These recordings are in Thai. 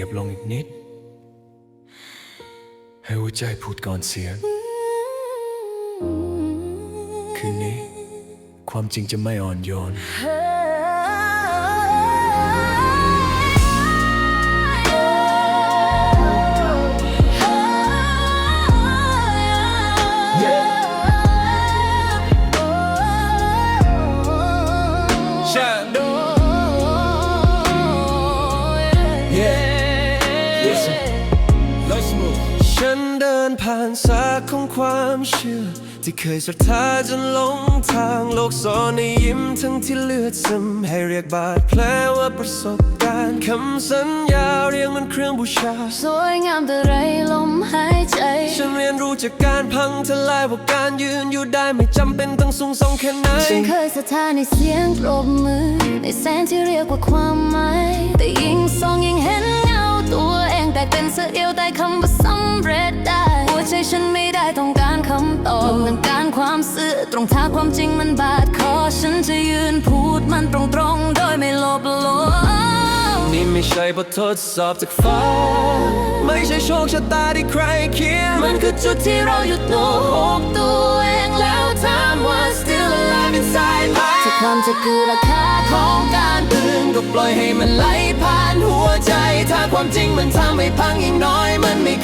งียบลงอีกนิด ให้หัวใจพูดก่อนเสียง คืนนี้ ความจริงจะไม่อ่อนโยน ฉันเดินผ่านสาของความเชื่อ ที่เคยศรัทธาจนหลงทางโลกสอนให้ยิ้มทั้งที่เลือดซึมให้เรียกบาดแผลว่าประสบการณ์คำสัญญาเรียงมันเครื่องบูชา สวยงามแต่ไรลมหายใจ ฉันเรียนรู้จากการพังทลายว่าการยืนอยู่ได้ไม่จำเป็นต้องสูงส่งแค่ไหน ฉันเคยศรัทธาในเสียงปรบมือ ในแสงที่เรียกว่าความหมายแต่ รงท่าความจริงมันบาดคอฉันจะยืนพูดมันตรงๆ โดยไม่ลบลวงนี่ไม่ใช่บททดสอบจากฟ้า ไม่ใช่โชคชะตาที่ใครเขียนมันคือจุดที่เราหยุดโกหกตัวเองแล้วถามว่า still alive inside ไหมถ้าความจะคือราคาของการตื่นก็ปล่อยให้มันไหลผ่านหัวใจ ถ้าความจริงมันทำให้พังยิ่งน้อยมันไม่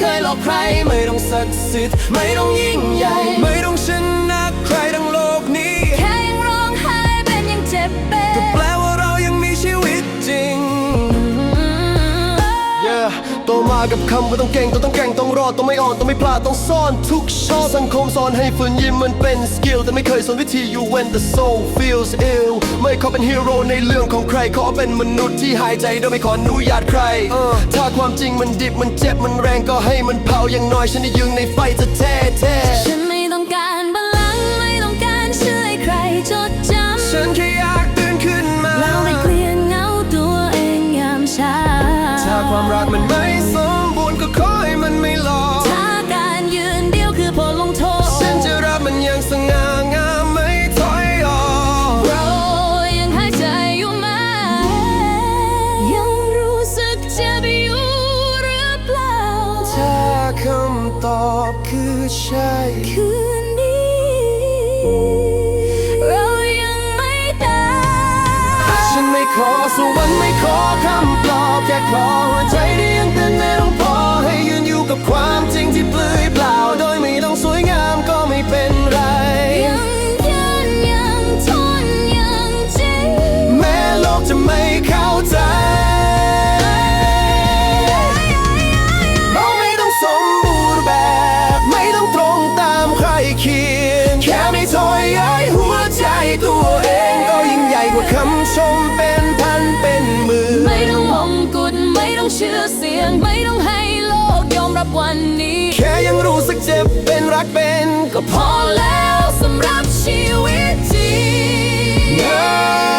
เคยหลอกใคร ไม่ต้องศักดิ์สิทธิ์ไม่ต้องยิ่งใหญ่ ไม่ต้องชนะใครทั้งโลก โตมากับคำว่าต้องเก่ง ต้องต้องแกร่งต้องรอด ต้องไม่อ่อน ต้องไม่พลาด ต้องซ่อนทุกช่องสังคมสอนให้ฝืนยิ้มมันเป็นสกิล แต่ไม่เคยสอนวิธี you when the soul feels ill ไม่ขอเป็นฮีโร่ในเรื่องของใคร ขอเป็นมนุษย์ที่หายใจโดยไม่ขออนุญาตใครเออถ้าความจริงมันดิบ มันเจ็บ มันแรงก็ให้มันเผา อย่างน้อยฉันได้ยืนในไฟจะแท้แท้ฉันไม่ต้องการบัลลังก์ไม่ต้องการชื่อให้ใคร อบคือใช่คืนนี้เรายังไม่ตายฉันไม่ขอสวรรค์ไม่ขอคำปลอบแค่ขอหัวใจ ชมเป็นพันเป็นหมื่นไม่ต้องมงกุฎไม่ต้องชื่อเสียง ไม่ต้องให้โลกยอมรับวันนี้ แค่ยังรู้สึกเจ็บเป็นรักเป็นก็พพออแล้วสำหรับชีวิตจริง